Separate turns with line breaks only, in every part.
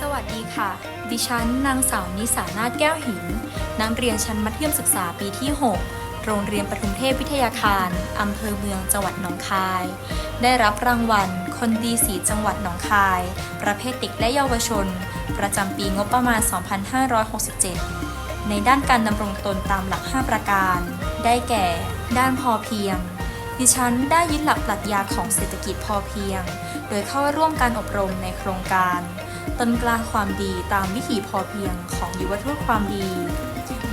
สวัสดีค่ะ ดิฉันนางสาวนิสานาแก้วหิน นักเรียนชั้นมัธยมศึกษาปีที่ 6 โรงเรียนปทุมเทพวิทยาคาร อำเภอเมืองจังหวัดหนองคาย ได้รับรางวัล คนดีสีจังหวัดหนองคาย ประเภทเด็กและเยาวชน ประจำปีงบประมาณ 2567 ในด้านการดำรงตนตามหลัก 5 ประการ ได้แก่ ด้านพอเพียงดิฉันได้ยึดหลักปรัชญาของเศรษฐกิจพอเพียง โดยเข้าร่วมการอบรมในโครงการ ต้นกล้าความดีตามวิถีพอเพียงของยุวทูตความดี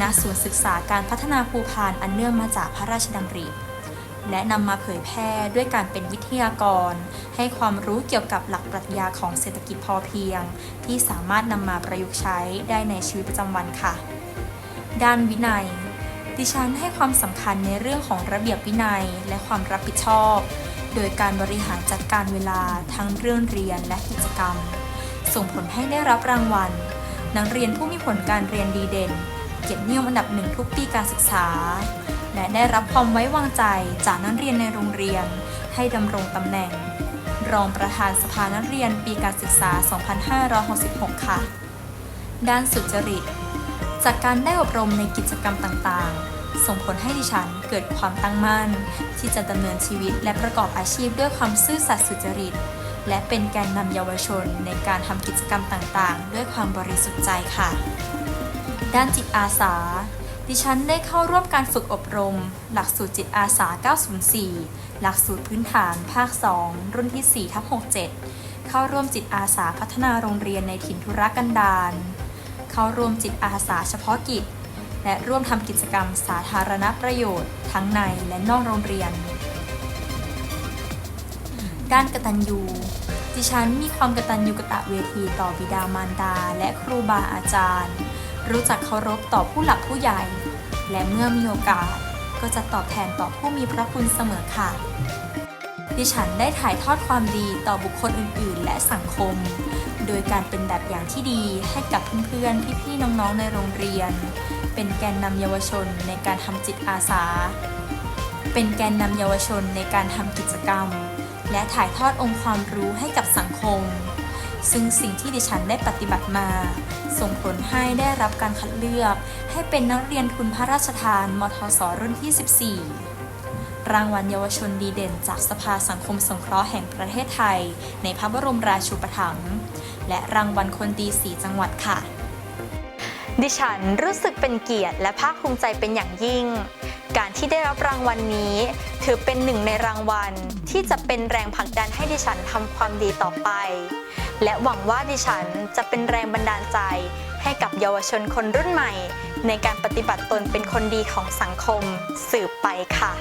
ณ ศูนย์ศึกษาการพัฒนาภูพานอันเนื่องมาจากพระราชดำริ และนำมาเผยแพร่ด้วยการเป็นวิทยากร ให้ความรู้เกี่ยวกับหลักปรัชญาของเศรษฐกิจพอเพียง ที่สามารถนำมาประยุกต์ใช้ได้ในชีวิตประจำวันค่ะ ด้านวินัย ดิฉันให้ความสำคัญในเรื่องของระเบียบวินัยและความรับผิดชอบ โดยการบริหารจัดการเวลาทั้งเรื่องเรียนและกิจกรรม ส่งผลให้ได้รับรางวัล นักเรียนผู้มีผลการเรียนดีเด่น เกียรตินิยมอันดับหนึ่งทุกปีการศึกษา และได้รับความไว้วางใจจากนักเรียนในโรงเรียน ให้ดำรงตำแหน่ง รองประธานสภานักเรียนปีการศึกษา 2566 ค่ะ ด้านสุจริต จากการได้อบรมในกิจกรรมต่างๆส่งผลให้ดิฉันเกิดความตั้งมั่น ที่จะดำเนินชีวิตและประกอบอาชีพด้วยความซื่อสัตย์สุจริต และเป็นแกนนำเยาวชนในการทำกิจกรรมต่างๆ ด้วยความบริสุทธิ์ใจค่ะ ด้านจิตอาสา ดิฉันได้เข้าร่วมการฝึกอบรม หลักสูตรจิตอาสา 904 หลักสูตรพื้นฐานภาค 2 รุ่นที่4ทับ67 เข้าร่วมจิตอาสาพัฒนาโรงเรียนในถิ่นธุรกันดาร เข้าร่วมจิตอาสาเฉพาะกิจ และร่วมทำกิจกรรมสาธารณประโยชน์ ทั้งในและนอกโรงเรียน ด้านกตัญญู ดิฉันมีความกตัญญูกะตะเวทีต่อบิดามารดา และครูบาอาจารย์ รู้จักเคารพต่อผู้หลักผู้ใหญ่ และเมื่อมีโอกาสก็จะตอบแทนต่อผู้มีพระคุณเสมอค่ะ ดิฉันได้ถ่ายทอดความดีต่อบุคคลอื่น ๆ และสังคม โดยการเป็นแบบอย่างที่ดีให้กับเพื่อนๆ พี่ๆ น้องๆ ในโรงเรียน เป็นแกนนำเยาวชนในการทำจิตอาสา เป็นแกนนำเยาวชนในการทำกิจกรรม และถ่ายทอดองค์ความรู้ให้กับสังคม ซึ่งสิ่งที่ดิฉันได้ปฏิบัติมา ส่งผลให้ได้รับการคัดเลือก ให้เป็นนักเรียนทุนพระราชทาน มทศรุ่นที่ 14 รางวัลเยาวชนดีเด่น จากสภาสังคมสงเคราะห์แห่งประเทศไทย ในพระบรมราชูปถัมภ์และรางวัลคนดีสีจังหวัดค่ะ
ดิฉันรู้สึกเป็นเกียรติและภาคภูมิใจเป็นอย่างยิ่ง การที่ได้รับรางวัลนนี้ ถือเป็นหนึ่งในรางวัล ที่จะเป็นแรงผลักดันให้ดิฉันทำความดีต่อไป และหวังว่าดิฉันจะเป็นแรงบันดาลใจ ให้กับเยาวชนคนรุ่นใหม่ ในการปฏิบัติตนเป็นคนดีของสังคมสืบไปค่ะ